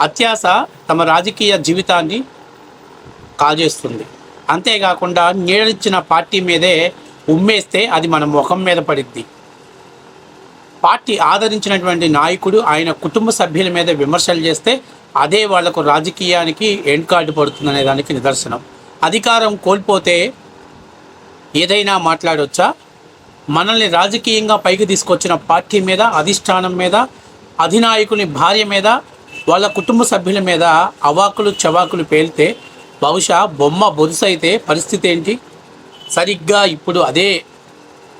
అత్యాస తమ రాజకీయ జీవితాన్ని కాజేస్తుంది. అంతేకాకుండా నీడనిచ్చిన పార్టీ మీదే ఉమ్మేస్తే అది మన ముఖం మీద పడిద్ది. పార్టీ ఆదరించినటువంటి నాయకుడు ఆయన కుటుంబ సభ్యుల మీద విమర్శలు చేస్తే అదే వాళ్ళకు రాజకీయానికి ఎండ్ కార్డు పడుతుందనే దానికి నిదర్శనం. అధికారం కోల్పోతే ఏదైనా మాట్లాడొచ్చా? మనల్ని రాజకీయంగా పైకి తీసుకొచ్చిన పార్టీ మీద అధిష్టానం మీద అధినాయకుని భార్య మీద వాళ్ళ కుటుంబ సభ్యుల మీద అవాకులు చవాకులు పేలితే బహుశా బొమ్మ బొదుసైతే పరిస్థితి ఏంటి? సరిగ్గా ఇప్పుడు అదే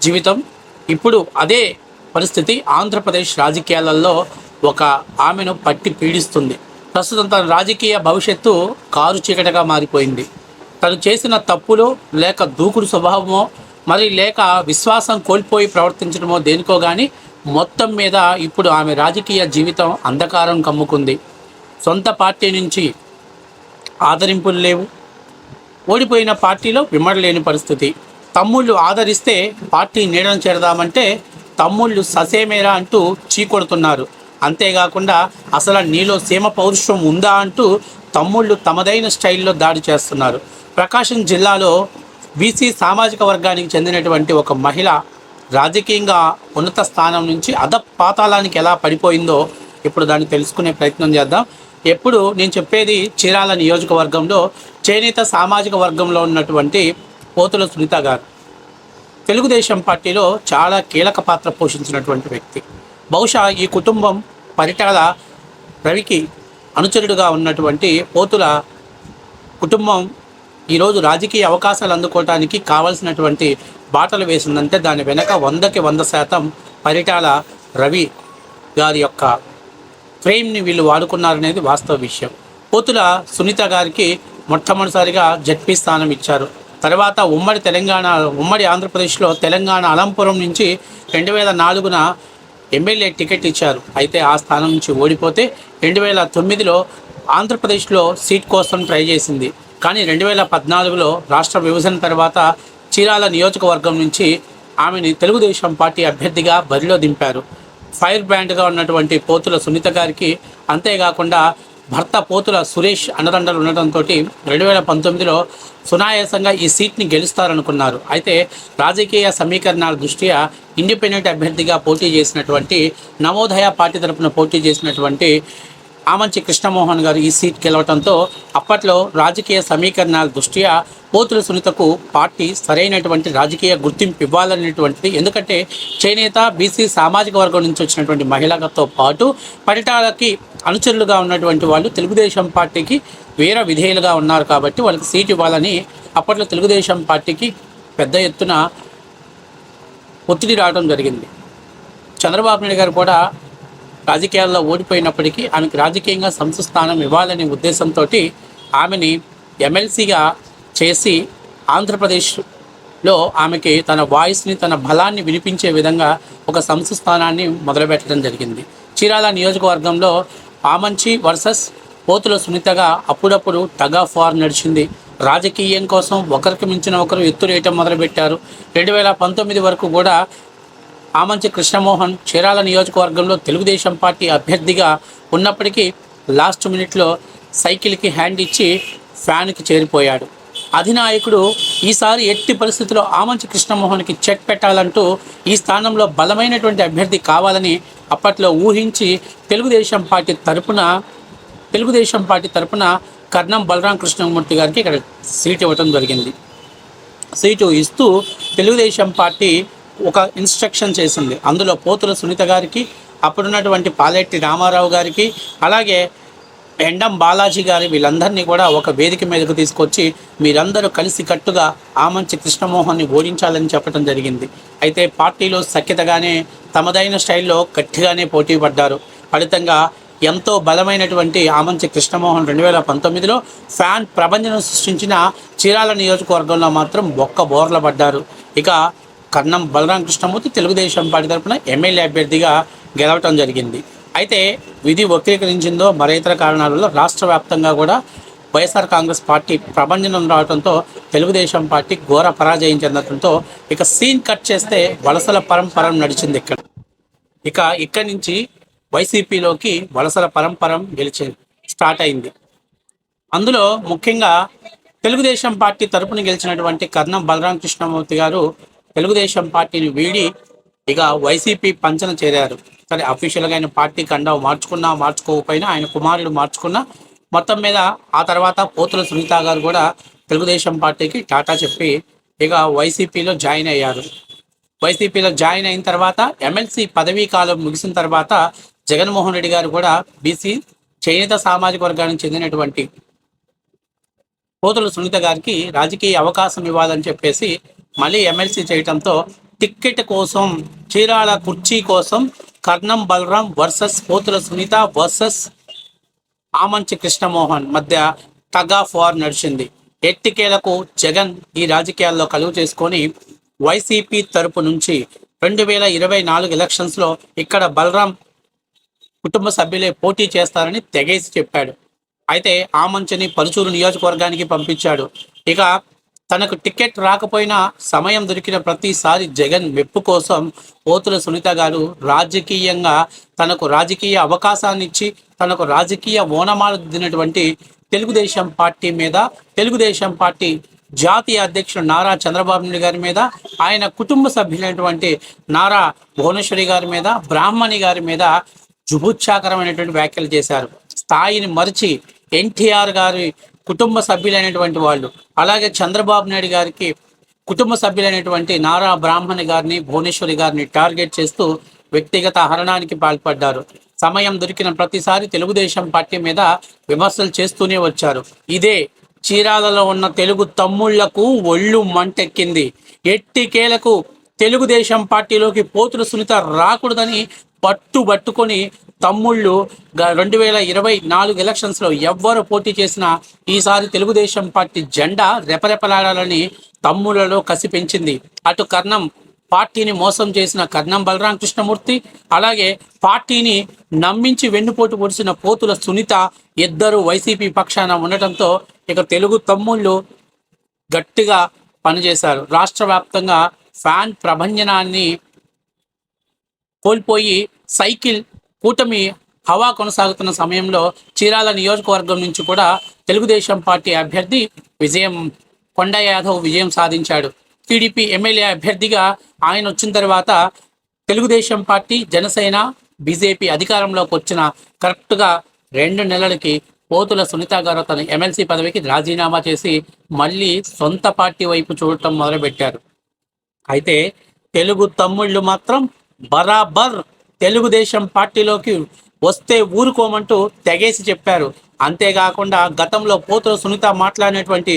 జీవితం ఇప్పుడు అదే పరిస్థితి ఆంధ్రప్రదేశ్ రాజకీయాలలో ఒక ఆమెను పట్టి పీడిస్తుంది. ప్రస్తుతం తన రాజకీయ భవిష్యత్తు కారు చీకటిగా మారిపోయింది. తను చేసిన తప్పులు లేక దూకుడు స్వభావమో మరి లేక విశ్వాసం కోల్పోయి ప్రవర్తించడమో దేనికో కానీ మొత్తం మీద ఇప్పుడు ఆమె రాజకీయ జీవితం అంధకారం కమ్ముకుంది. సొంత పార్టీ నుంచి ఆదరింపులు లేవు. ఓడిపోయిన పార్టీలో విమడలేని పరిస్థితి. తమ్ముళ్ళు ఆదరిస్తే పార్టీ నీడను చేరదామంటే తమ్ముళ్ళు ససేమేరా అంటూ చీకొడుతున్నారు అంతేకాకుండా అసలు నీలో సీమ పౌరుషం ఉందా అంటూ తమ్ముళ్ళు తమదైన స్టైల్లో దాడి చేస్తున్నారు. ప్రకాశం జిల్లాలో బీసీ సామాజిక వర్గానికి చెందినటువంటి ఒక మహిళ రాజకీయంగా ఉన్నత స్థానం నుంచి అధ పాతాళానికి ఎలా పడిపోయిందో ఇప్పుడు దాన్ని తెలుసుకునే ప్రయత్నం చేద్దాం. ఎప్పుడు నేను చెప్పేది చీరాల నియోజకవర్గంలో చేనేత సామాజిక వర్గంలో ఉన్నటువంటి పోతుల సునీత గారు. తెలుగుదేశం పార్టీలో చాలా కీలక పాత్ర పోషించినటువంటి వ్యక్తి. బహుశా ఈ కుటుంబం పరిటాల రవికి అనుచరుడుగా ఉన్నటువంటి పోతుల కుటుంబం ఈరోజు రాజకీయ అవకాశాలు అందుకోవడానికి కావాల్సినటువంటి బాటలు వేసిందంటే దాని వెనక వందకి వంద శాతం పరిటాల రవి గారి యొక్క ఫ్రేమ్ని వీళ్ళు వాడుకున్నారనేది వాస్తవ విషయం. పోతుల సునీత గారికి మొట్టమొదటిసారిగా జడ్పీ స్థానం ఇచ్చారు. తర్వాత ఉమ్మడి తెలంగాణ ఉమ్మడి ఆంధ్రప్రదేశ్లో తెలంగాణ అలంపురం నుంచి రెండు వేల నాలుగున ఎమ్మెల్యే టికెట్ ఇచ్చారు. అయితే ఆ స్థానం నుంచి ఓడిపోతే రెండు వేల తొమ్మిదిలో ఆంధ్రప్రదేశ్లో సీట్ కోసం ట్రై చేసింది. కానీ రెండు వేల పద్నాలుగులో రాష్ట్ర విభజన తర్వాత చీరాల నియోజకవర్గం నుంచి ఆమెని తెలుగుదేశం పార్టీ అభ్యర్థిగా బరిలో దింపారు. ఫైర్ బ్రాండ్గా ఉన్నటువంటి పోతుల సునీత గారికి అంతేకాకుండా భర్త పోతుల సురేష్ అండదండలు ఉండటంతో రెండు వేల పంతొమ్మిదిలో సునాయాసంగా ఈ సీట్ని గెలుస్తారనుకున్నారు. అయితే రాజకీయ సమీకరణాల దృష్ట్యా ఇండిపెండెంట్ అభ్యర్థిగా పోటీ చేసినటువంటి నవోదయ పార్టీ తరపున పోటీ చేసినటువంటి ఆమంచి కృష్ణమోహన్ గారు ఈ సీట్ గెలవడంతో అప్పట్లో రాజకీయ సమీకరణాల దృష్ట్యా పోతుల సునీతకు పార్టీ సరైనటువంటి రాజకీయ గుర్తింపు ఇవ్వాలనేటువంటిది. ఎందుకంటే చేనేత బీసీ సామాజిక వర్గం నుంచి వచ్చినటువంటి మహిళలతో పాటు పరిటాలకి అనుచరులుగా ఉన్నటువంటి వాళ్ళు తెలుగుదేశం పార్టీకి వేరే విధేయులుగా ఉన్నారు కాబట్టి వాళ్ళకి సీట్ ఇవ్వాలని అప్పట్లో తెలుగుదేశం పార్టీకి పెద్ద ఎత్తున ఒత్తిడి రావడం జరిగింది. చంద్రబాబు నాయుడు గారు కూడా రాజకీయాల్లో ఓడిపోయినప్పటికీ ఆమెకు రాజకీయంగా సంస్థ స్థానం ఇవ్వాలనే ఉద్దేశంతో ఆమెని ఎమ్మెల్సీగా చేసి ఆంధ్రప్రదేశ్లో ఆమెకి తన వాయిస్ని తన బలాన్ని వినిపించే విధంగా ఒక సంస్థ స్థానాన్ని మొదలుపెట్టడం జరిగింది. చీరాల నియోజకవర్గంలో ఆమంచి వర్సెస్ పోతుల సునీతగా అప్పుడప్పుడు టగ్ ఆఫ్ వార్ నడిచింది. రాజకీయం కోసం ఒకరికి మించిన ఒకరు ఎత్తులేయటం మొదలుపెట్టారు. రెండు వేల పంతొమ్మిది వరకు కూడా ఆమంచి కృష్ణమోహన్ చీరాల నియోజకవర్గంలో తెలుగుదేశం పార్టీ అభ్యర్థిగా ఉన్నప్పటికీ లాస్ట్ మినిట్లో సైకిల్కి హ్యాండ్ ఇచ్చి ఫ్యాన్కి చేరిపోయాడు. అధినాయకుడు ఈసారి ఎట్టి పరిస్థితుల్లో ఆమంచి కృష్ణమోహన్కి చెక్ పెట్టాలంటూ ఈ స్థానంలో బలమైనటువంటి అభ్యర్థి కావాలని అప్పట్లో ఊహించి తెలుగుదేశం పార్టీ తరపున తెలుగుదేశం పార్టీ తరపున కర్ణం బలరాం కృష్ణమూర్తి గారికి ఇక్కడ సీట్ ఇవ్వటం జరిగింది. సీటు ఇస్తూ తెలుగుదేశం పార్టీ ఒక ఇన్స్ట్రక్షన్ చేసింది. అందులో పోతుల సునీత గారికి అప్పుడున్నటువంటి పాలెట్టి రామారావు గారికి అలాగే ఎండం బాలాజీ గారి వీళ్ళందరినీ కూడా ఒక వేదిక మీదకు తీసుకొచ్చి మీరందరూ కలిసి కట్టుగా ఆమంచి కృష్ణమోహన్ని ఓడించాలని చెప్పడం జరిగింది. అయితే పార్టీలో సఖ్యతగానే తమదైన స్టైల్లో గట్టిగానే పోటీ పడ్డారు. ఫలితంగా ఎంతో బలమైనటువంటి ఆమంచి కృష్ణమోహన్ రెండు వేల పంతొమ్మిదిలో ఫ్యాన్ ప్రబంధనం సృష్టించిన చీరాల నియోజకవర్గంలో మాత్రం ఒక్క బోర్ల పడ్డారు. ఇక కన్నం బలరాం కృష్ణమూర్తి తెలుగుదేశం పార్టీ తరపున ఎమ్మెల్యే అభ్యర్థిగా గెలవటం జరిగింది. అయితే విధి వక్రీకరించిందో మరేతర ఇతర కారణాలలో రాష్ట్ర వ్యాప్తంగా కూడా వైఎస్ఆర్ కాంగ్రెస్ పార్టీ ప్రభంజనం రావడంతో తెలుగుదేశం పార్టీ ఘోర పరాజయం చెందడంతో ఇక సీన్ కట్ చేస్తే వలసల పరంపరం నడిచింది ఇక్కడ. ఇక ఇక్కడి నుంచి వైసీపీలోకి వలసల పరంపరం గెలిచే స్టార్ట్ అయింది. అందులో ముఖ్యంగా తెలుగుదేశం పార్టీ తరపున గెలిచినటువంటి కర్ణం బలరాం కృష్ణమూర్తి గారు తెలుగుదేశం పార్టీని వీడి ఇక వైసీపీ పంచన చేరారు. సరే అఫీషియల్గా ఆయన పార్టీ కండవ మార్చుకున్నా మార్చుకోకపోయినా ఆయన కుమారుడు మార్చుకున్నా మొత్తం మీద ఆ తర్వాత పోతుల సునీత గారు కూడా తెలుగుదేశం పార్టీకి టాటా చెప్పి ఇక వైసీపీలో జాయిన్ అయ్యారు. వైసీపీలో జాయిన్ అయిన తర్వాత ఎమ్మెల్సీ పదవీ కాలం ముగిసిన తర్వాత జగన్మోహన్ రెడ్డి గారు కూడా బీసీ చేనేత సామాజిక వర్గానికి చెందినటువంటి పోతుల సునీత గారికి రాజకీయ అవకాశం ఇవ్వాలని చెప్పేసి మళ్ళీ ఎమ్మెల్సీ చేయటంతో టిక్కెట్ కోసం చీరాల కుర్చీ కోసం కర్ణం బలరాం వర్సెస్ పోతుల సునీత వర్సెస్ ఆమంచి కృష్ణమోహన్ మధ్య టగ్ ఆఫ్ వార్ నడిచింది. ఎట్టికేలకు జగన్ ఈ రాజకీయాల్లో కలుగు చేసుకొని వైసీపీ తరపు నుంచి రెండు వేల ఇరవై నాలుగు ఎలక్షన్స్లో ఇక్కడ బలరాం కుటుంబ సభ్యులే పోటీ చేస్తారని తెగేసి చెప్పాడు. అయితే ఆ పరుచూరు నియోజకవర్గానికి పంపించాడు. ఇక తనకు టికెట్ రాకపోయినా సమయం దొరికిన ప్రతిసారి జగన్ మెప్పు కోసం పోతుల సునీత గారు రాజకీయంగా తనకు రాజకీయ అవకాశాన్ని ఇచ్చి తనకు రాజకీయ ఓనమాలు దినటువంటి తెలుగుదేశం పార్టీ మీద తెలుగుదేశం పార్టీ జాతీయ అధ్యక్షుడు నారా చంద్రబాబు నాయుడు గారి మీద ఆయన కుటుంబ సభ్యులైనటువంటి నారా భువనేశ్వరి గారి మీద బ్రాహ్మణి గారి మీద జుభుచ్చాకరమైనటువంటి వ్యాఖ్యలు చేశారు. స్థాయిని మరిచి ఎన్టీఆర్ గారి కుటుంబ సభ్యులైనటువంటి వాళ్ళు. అలాగే చంద్రబాబు నాయుడు గారికి కుటుంబ సభ్యులైనటువంటి నారా బ్రాహ్మణి గారిని భువనేశ్వరి గారిని టార్గెట్ చేస్తూ వ్యక్తిగత హరణానికి పాల్పడ్డారు. సమయం దొరికిన ప్రతిసారి తెలుగుదేశం పార్టీ మీద విమర్శలు చేస్తూనే వచ్చారు. ఇదే చీరాలలో ఉన్న తెలుగు తమ్ముళ్ళకు ఒళ్ళు మంటెక్కింది. ఎట్టికేలకు తెలుగుదేశం పార్టీలోకి పోతుల సునీత రాకూడదని పట్టు పట్టుకొని తమ్ముళ్ళు గ- రెండు వేల ఇరవై నాలుగు ఎలక్షన్స్లో ఎవ్వరు పోటీ చేసినా ఈసారి తెలుగుదేశం పార్టీ జెండా రెపరెపలాడాలని తమ్ముళ్ళలో కసి పెంచింది. అటు కర్ణం పార్టీని మోసం చేసిన కర్ణం బలరాం కృష్ణమూర్తి అలాగే పార్టీని నమ్మించి వెన్నుపోటు పొడిచిన పోతుల సునీత ఇద్దరు వైసీపీ పక్షాన ఉండటంతో ఇక తెలుగు తమ్ముళ్ళు గట్టిగా పనిచేశారు. రాష్ట్ర వ్యాప్తంగా ఫ్యాన్ ప్రభంజనాన్ని కోల్పోయి సైకిల్ కూటమి హవా కొనసాగుతున్న సమయంలో చీరాల నియోజకవర్గం నుంచి కూడా తెలుగుదేశం పార్టీ అభ్యర్థి విజయం కొండ యాదవ్ విజయం సాధించాడు. టీడీపీ ఎమ్మెల్యే అభ్యర్థిగా ఆయన వచ్చిన తర్వాత తెలుగుదేశం పార్టీ జనసేన బీజేపీ అధికారంలోకి వచ్చిన కరెక్ట్గా రెండు నెలలకి పోతుల సునీత గారు తన ఎమ్మెల్సీ పదవికి రాజీనామా చేసి మళ్ళీ సొంత పార్టీ వైపు చూడటం మొదలుపెట్టారు. అయితే తెలుగు తమ్ముళ్ళు మాత్రం బరాబర్ తెలుగుదేశం పార్టీలోకి వస్తే ఊరుకోమంటూ తెగేసి చెప్పారు. అంతేకాకుండా గతంలో పోతుల సునీత మాట్లాడినటువంటి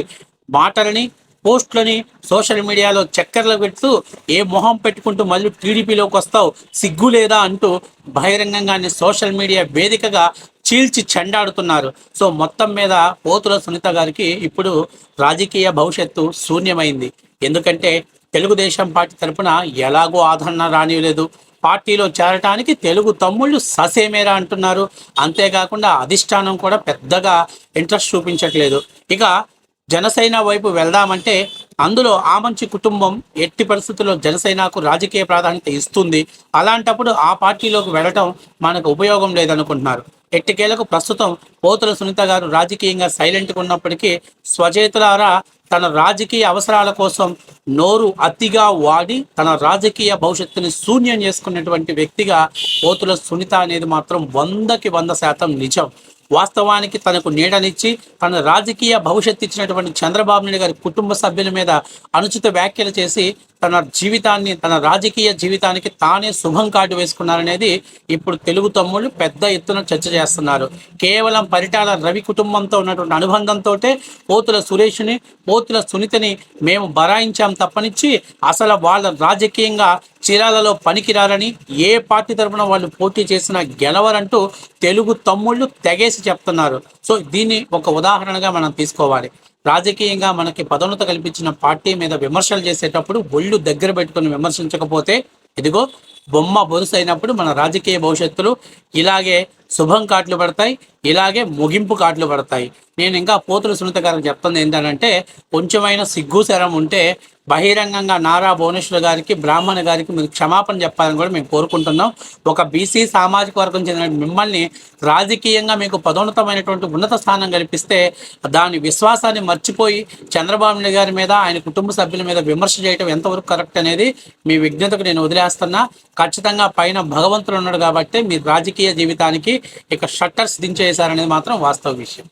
మాటలని పోస్టులని సోషల్ మీడియాలో చక్కర్లు పెడుతూ ఏ మొహం పెట్టుకుంటూ మళ్ళీ టీడీపీలోకి వస్తావు సిగ్గు లేదా అంటూ బహిరంగంగానే సోషల్ మీడియా వేదికగా చీల్చి చెండాడుతున్నారు. సో మొత్తం మీద పోతుల సునీత గారికి ఇప్పుడు రాజకీయ భవిష్యత్తు శూన్యమైంది. ఎందుకంటే తెలుగుదేశం పార్టీ తరపున ఎలాగో ఆదరణ రానివ్వలేదు పార్టీలో చేరటానికి తెలుగు తమ్ముళ్ళు ససేమేరా అంటున్నారు. అంతేకాకుండా అధిష్టానం కూడా పెద్దగా ఇంట్రెస్ట్ చూపించట్లేదు. ఇక జనసేన వైపు వెళ్దామంటే అందులో ఆ మంచి కుటుంబం ఎట్టి పరిస్థితుల్లో జనసేనకు రాజకీయ ప్రాధాన్యత ఇస్తుంది. అలాంటప్పుడు ఆ పార్టీలోకి వెళ్ళటం మనకు ఉపయోగం లేదనుకుంటున్నారు. ఎట్టికేలకు ప్రస్తుతం పోతుల సునీత గారు రాజకీయంగా సైలెంట్గా ఉన్నప్పటికీ స్వచేతులారా తన రాజకీయ అవసరాల కోసం నోరు అతిగా వాడి తన రాజకీయ భవిష్యత్తుని శూన్యం చేసుకున్నటువంటి వ్యక్తిగా పోతుల సునీత అనేది మాత్రం వందకి వంద శాతం నిజం. వాస్తవానికి తనకు నీడనిచ్చి తన రాజకీయ భవిష్యత్తు ఇచ్చినటువంటి చంద్రబాబు నాయుడు గారి కుటుంబ సభ్యుల మీద అనుచిత వ్యాఖ్యలు చేసి తన జీవితాన్ని తన రాజకీయ జీవితానికి తానే శుభం కార్డు వేసుకున్నారనేది ఇప్పుడు తెలుగు తమ్ముళ్ళు పెద్ద ఎత్తున చర్చ చేస్తున్నారు. కేవలం పరిటాల రవి కుటుంబంతో ఉన్నటువంటి అనుబంధంతో పోతుల సురేష్ని పోతుల సునీతని మేము బరాయించాం తప్పనిచ్చి అసలు వాళ్ళ రాజకీయంగా చీరాలలో పనికిరారని ఏ పార్టీ తరపున వాళ్ళు పోటీ చేసినా గెలవరంటూ తెలుగు తమ్ముళ్ళు తెగేసి చెప్తున్నారు. సో దీన్ని ఒక ఉదాహరణగా మనం తీసుకోవాలి. రాజకీయంగా మనకి పదోన్నత కల్పించిన పార్టీ మీద విమర్శలు చేసేటప్పుడు ఒళ్ళు దగ్గర పెట్టుకుని విమర్శించకపోతే ఇదిగో బొమ్మ బొరుసు అయినప్పుడు మన రాజకీయ భవిష్యత్తులు ఇలాగే శుభం కాట్లు పడతాయి ఇలాగే ముగింపు కాట్లు పడతాయి. నేను ఇంకా పోతుల సునీత గారికి చెప్తుంది ఏంటంటే కొంచెమైన సిగ్గు శరం ఉంటే బహిరంగంగా నారా భువనేశ్వర్ గారికి బ్రాహ్మణ గారికి మీరు క్షమాపణ చెప్పాలని కూడా మేము కోరుకుంటున్నాం. ఒక బీసీ సామాజిక వర్గం చెందిన మిమ్మల్ని రాజకీయంగా మీకు పదోన్నతమైనటువంటి ఉన్నత స్థానం కల్పిస్తే దాని విశ్వాసాన్ని మర్చిపోయి చంద్రబాబు నాయుడు గారి మీద ఆయన కుటుంబ సభ్యుల మీద విమర్శ చేయడం ఎంతవరకు కరెక్ట్ అనేది మీ విజ్ఞతకు నేను వదిలేస్తున్నా. ఖచ్చితంగా పైన భగవంతుడు ఉన్నాడు కాబట్టి మీ రాజకీయ జీవితానికి ఇక షట్టర్స్ దించేశారనేది మాత్రం వాస్తవ విషయం.